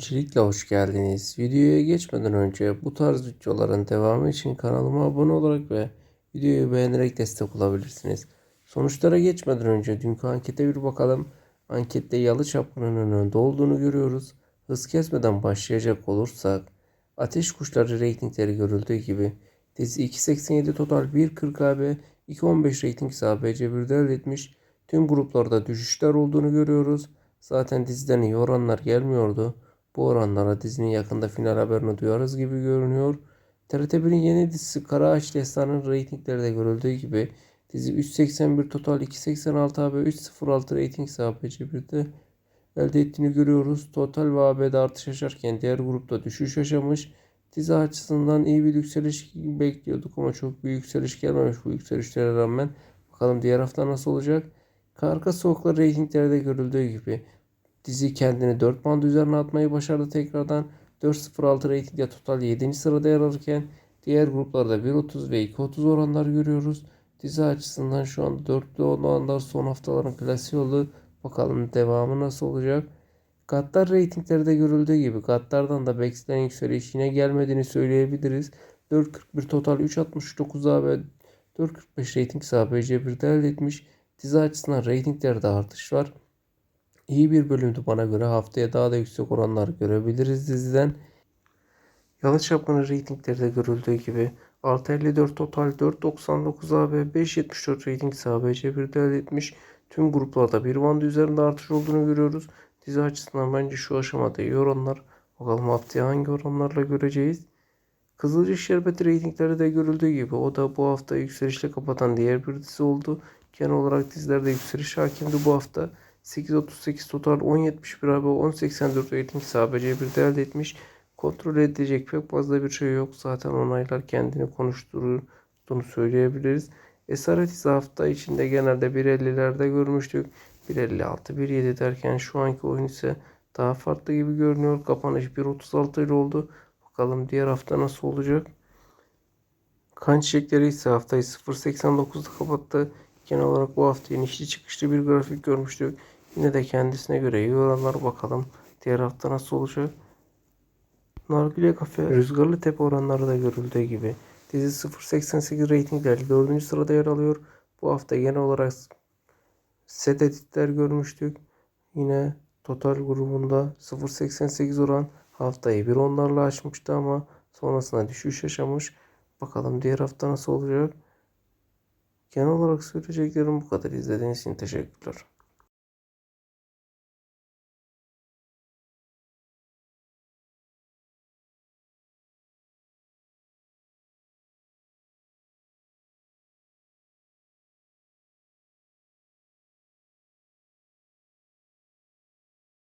Öncelikle hoş geldiniz. Videoya geçmeden önce bu tarz videoların devamı için kanalıma abone olarak ve videoyu beğenerek destek olabilirsiniz. Sonuçlara geçmeden önce dünkü ankete bir bakalım. Ankette Yalı Çapkını'nın önde olduğunu görüyoruz. Hız kesmeden başlayacak olursak Ateş Kuşları reytingleri görüldüğü gibi dizi 2.87 total 1.40 AB 2.15 reyting ise ABC1'de elde etmiş. Tüm gruplarda düşüşler olduğunu görüyoruz. Zaten diziden iyi oranlar gelmiyordu. Bu oranlara dizinin yakında final haberini duyarız gibi görünüyor. TRT1'in yeni dizisi Kara Ağaç Destanı'nın reytingleri de görüldüğü gibi dizi 3.81 total 2.86 AB 3.06 reyting ise ABC1'de elde ettiğini görüyoruz. Total ve AB'de artış yaşarken diğer grupta düşüş yaşamış. Dizi açısından iyi bir yükseliş bekliyorduk ama çok büyük yükseliş gelmemiş bu yükselişlere rağmen. Bakalım diğer hafta nasıl olacak? Karka Soğuklar reytinglerde görüldüğü gibi dizi kendini 4 band üzerine atmayı başardı tekrardan. 4.06 reytingle total 7. sırada yer alırken diğer gruplarda 1.30 ve 2.30 oranlar görüyoruz. Dizi açısından şu anda 4'lü olanlar son haftaların klasiği oldu. Bakalım devamı nasıl olacak. Gattar reytinglerde görüldüğü gibi Gattar'dan da beklenen yükseliş gelmediğini söyleyebiliriz. 4.41 total 3.69 AB 4.45 reyting ise ABC1'de elde etmiş. Dizi açısından reytinglerde artış var. İyi bir bölümdü bana göre. Haftaya daha da yüksek oranlar görebiliriz diziden. Yalı Çapkını reytingleri de görüldüğü gibi 6.54 total 4.99 AB 5.74 reyting ise ABC1'de elde etmiş. Tüm gruplarda bir band üzerinde artış olduğunu görüyoruz. Dizi açısından bence şu aşamada iyi oranlar. Bakalım haftaya hangi oranlarla göreceğiz. Kızılcık Şerbeti reytingleri de görüldüğü gibi o da bu hafta yükselişle kapatan diğer bir dizi oldu. Genel olarak dizilerde yükseliş hakimdi bu hafta. 8.38 total 10.71 abi 10.84 rating sadece bir de elde etmiş. Kontrol edilecek pek fazla bir şey yok. Zaten onaylar kendini konuşturduğunu söyleyebiliriz. Esaret ise hafta içinde genelde 1.50'lerde görmüştük. 1.56, 1.7 derken şu anki oyun ise daha farklı gibi görünüyor. Kapanış 1.36 ile oldu. Bakalım diğer hafta nasıl olacak. Kan çiçekleri ise haftayı 0.89'da kapattı. Genel olarak bu hafta inişli çıkışlı bir grafik görmüştük. Yine de kendisine göre iyi oranlar bakalım. Diğer hafta nasıl olacak? Nargile Kafe Rüzgarlı Tepe oranları da görüldüğü gibi. Dizi 0.88 reytinglerle 4. sırada yer alıyor. Bu hafta genel olarak set editler görmüştük. Yine total grubunda 0.88 oran haftayı bir onlarla açmıştı ama sonrasında düşüş yaşamış. Bakalım diğer hafta nasıl olacak? Genel olarak söyleyeceklerim bu kadar. İzlediğiniz için teşekkürler.